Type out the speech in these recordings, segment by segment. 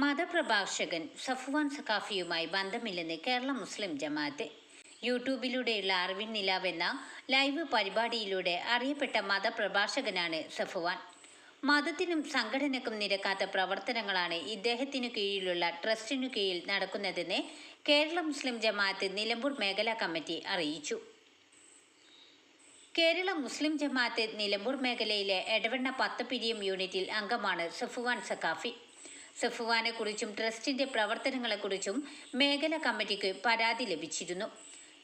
മതപ്രഭാഷകൻ സഫുവാൻ സഖാഫിയുമായി ബന്ധമില്ലെന്ന് കേരള മുസ്ലിം ജമാഅത്ത്. യൂട്യൂബിലൂടെയുള്ള അറിവിൻ നിലാവ് എന്ന ലൈവ് പരിപാടിയിലൂടെ അറിയപ്പെട്ട മതപ്രഭാഷകനാണ് സഫുവാൻ. മതത്തിനും സംഘടനക്കും നിരക്കാത്ത പ്രവർത്തനങ്ങളാണ് ഇദ്ദേഹത്തിനു കീഴിലുള്ള ട്രസ്റ്റിനു കീഴിൽ നടക്കുന്നതെന്ന് കേരള മുസ്ലിം ജമാഅത്ത് നിലമ്പൂർ മേഖലാ കമ്മിറ്റി അറിയിച്ചു. കേരള മുസ്ലിം ജമാഅത്ത് നിലമ്പൂർ മേഖലയിലെ എടവണ്ണ പത്ത് പിരിയം യൂണിറ്റിൽ അംഗമാണ് സഫുവാൻ സഖാഫി. സഫുവാനെ കുറിച്ചും ട്രസ്റ്റിന്റെ പ്രവർത്തനങ്ങളെക്കുറിച്ചും മേഖലാ കമ്മിറ്റിക്ക് പരാതി ലഭിച്ചിരുന്നു.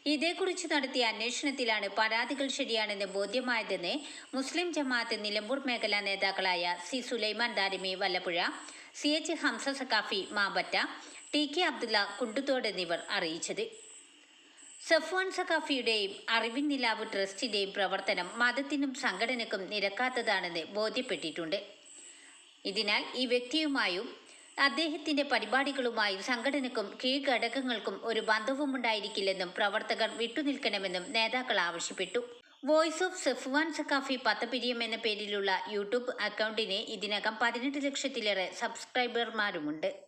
ഇതേക്കുറിച്ച് നടത്തിയ അന്വേഷണത്തിലാണ് പരാതികൾ ശരിയാണെന്ന് ബോധ്യമായതെന്ന് മുസ്ലിം ജമാഅത്ത് നിലമ്പൂർ മേഖലാ നേതാക്കളായ C Sulaiman Darimi Vallappuzha C H Hamza Saqafi മാബറ്റ T K Abdulla Kunduthode എന്നിവർ അറിയിച്ചത്. സഫ്വാൻ സഖാഫിയുടെയും അറിവിൻ നിലാവ് ട്രസ്റ്റിന്റെയും പ്രവർത്തനം മതത്തിനും സംഘടനക്കും നിരക്കാത്തതാണെന്ന് ബോധ്യപ്പെട്ടിട്ടുണ്ട്. ഇതിനാൽ ഈ വ്യക്തിയുമായും അദ്ദേഹത്തിന്റെ പരിപാടികളുമായും സംഘടനക്കും കീഴ്ഘടകങ്ങൾക്കും ഒരു ബന്ധവും ഉണ്ടായിരിക്കില്ലെന്നും പ്രവർത്തകർ വിട്ടുനിൽക്കണമെന്നും നേതാക്കൾ ആവശ്യപ്പെട്ടു. വോയിസ് ഓഫ് സെഫ്വാൻ സഖാഫി പത്തപിരിയം എന്ന പേരിലുള്ള യൂട്യൂബ് അക്കൗണ്ടിന് ഇതിനകം പതിനെട്ട് ലക്ഷത്തിലേറെ സബ്സ്ക്രൈബർമാരുമുണ്ട്.